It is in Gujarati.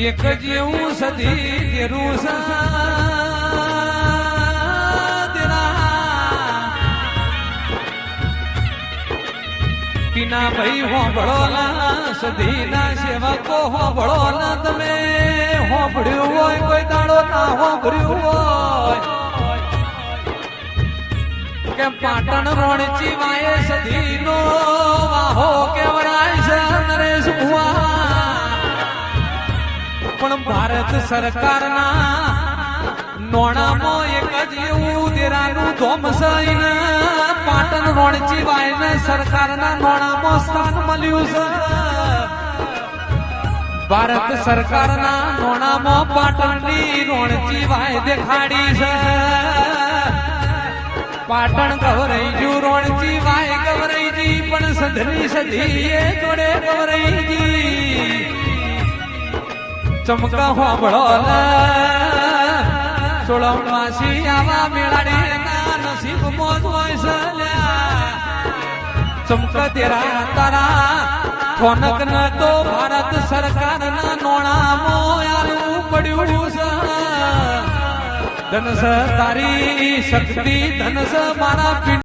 એક જ એવું સધી તેરું પીના ભાઈ હોંભળો ના સધી ના સેવકો હોંભળો ના, તમે હોંભળ્યું હોય, કોઈ દાડો ના હોંભળ્યું હોય. કે પાટણ રોણચી વાય સધી નો પણ ભારત સરકારના નોણામાં એક જ એવું દેરાનું ધોમ સઈને પાટણ રોણચી વાયને સરકારના નોણામાં સ્થાન મળ્યું છે. ભારત સરકારના નોણામાં પાટણની રોણચી વાય દેખાડી છે. પાટણ ગવરાઈજુ રોણચી વાય ગવરાઈજી પણ સધની સધી જોડે ગવરાઈજી ચમકા હોબળો સોળમવાસી આવા મેળાડે ના નસીબ મોજ હોય સલ્યા ચમકા તેરા તારા કોનક ન તો ભારત સરકારના નોણામાં આલું પડ્યું છે. ધનસ તારી શક્તિ, ધનસ મારા